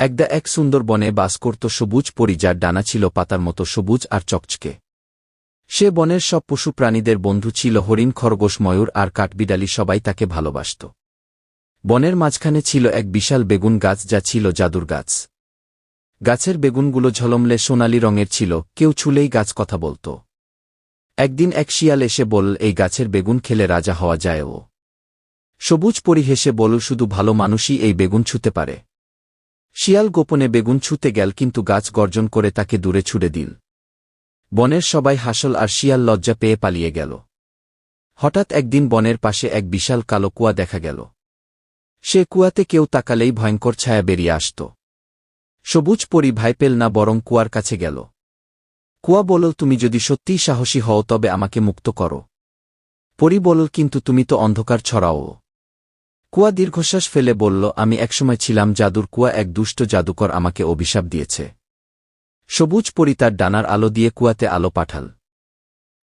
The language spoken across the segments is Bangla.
একদা এক সুন্দর বনে বাস করত সবুজ পরি যার ডানা ছিল পাতার মতো সবুজ আর চকচকে। সে বনের সব পশু প্রাণীদের বন্ধু ছিল হরিণ, খরগোশ, ময়ূর আর কাঠবিড়ালি সবাই তাকে ভালোবাসত। বনের মাঝখানে ছিল এক বিশাল বেগুন গাছ যা ছিল জাদুর গাছ। গাছের বেগুনগুলো ঝলমলে সোনালি রঙের ছিল, কেউ ছুলেই গাছ কথা বলত। একদিন এক শিয়াল এসে বল এই গাছের বেগুন খেলে রাজা হওয়া যায় ও। সবুজ পরি হেসে বল শুধু ভালো মানুষই এই বেগুন ছুতে পারে। শিয়াল গোপনে বেগুন ছুতে গেল কিন্তু গাছ গর্জন করে তাকে দূরে ছুড়ে দিল। বনের সবাই হাসল আর শিয়াল লজ্জা পেয়ে পালিয়ে গেল। হঠাৎ একদিন বনের পাশে এক বিশাল কালো কুয়া দেখা গেল। সে কুয়াতে কেউ তাকালেই ভয়ঙ্কর ছায়া বেরিয়ে আসত। সবুজ পরি ভাই পেল না বরং কুয়ার কাছে গেল। কুয়া বলল, তুমি যদি সত্যিই সাহসী হও তবে আমাকে মুক্ত করো। পরি বলল, কিন্তু তুমি তো অন্ধকার ছড়াও। কুয়া দীর্ঘশ্বাস ফেলে বলল, আমি একসময় ছিলাম জাদুর কুয়া, এক দুষ্ট জাদুকর আমাকে অভিশাপ দিয়েছে। সবুজ পরি তার ডানার আলো দিয়ে কুয়াতে আলো পাঠাল।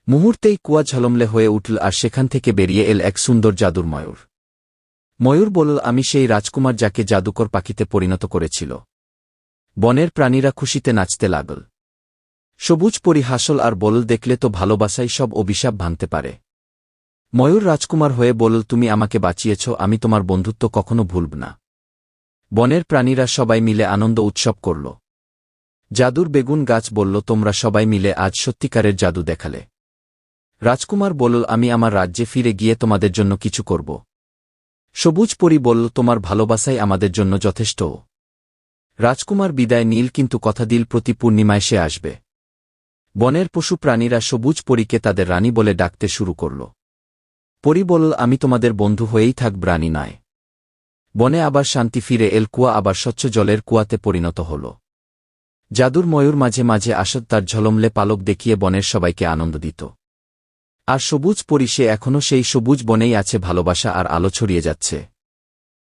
মুহূর্তেই কুয়া ঝলমলে হয়ে উঠল আর সেখান থেকে বেরিয়ে এল এক সুন্দর জাদুর ময়ূর। ময়ূর বলল, আমি সেই রাজকুমার যাকে জাদুকর পাখিতে পরিণত করেছিল। বনের প্রাণীরা খুশিতে নাচতে লাগল। সবুজ পরি হাসল আর বলল দেখলে তো ভালোবাসাই সব অভিশাপ ভাঙতে পারে। ময়ূর রাজকুমার হয়ে বলল, তুমি আমাকে বাঁচিয়েছ, আমি তোমার বন্ধুত্ব কখনো ভুলব না। বনের প্রাণীরা সবাই মিলে আনন্দ উৎসব করল। জাদুর বেগুন গাছ বলল, তোমরা সবাই মিলে আজ সত্যিকারের জাদু দেখালে। রাজকুমার বলল, আমি আমার রাজ্যে ফিরে গিয়ে তোমাদের জন্য কিছু করব। সবুজ পরি বলল, তোমার ভালোবাসাই আমাদের জন্য যথেষ্ট। রাজকুমার বিদায় নীল, কিন্তু কথা দিল, প্রতি পূর্ণিমায় সে আসবে। বনের পশু প্রাণীরা সবুজ পরীকে তাদের রানী বলে ডাকতে শুরু করল। পরি বলল আমি তোমাদের বন্ধু হয়েই থাক ব্রাণী নয় বনে আবার শান্তি ফিরে এল, কুয়া আবার স্বচ্ছ জলের কুয়াতে পরিণত হল। জাদুর ময়ূর মাঝে মাঝে আসত, তার ঝলমলে পালক দেখিয়ে বনের সবাইকে আনন্দ দিত। আর সবুজ পরিষে এখনও সেই সবুজ বনেই আছে, ভালোবাসা আর আলো ছড়িয়ে যাচ্ছে।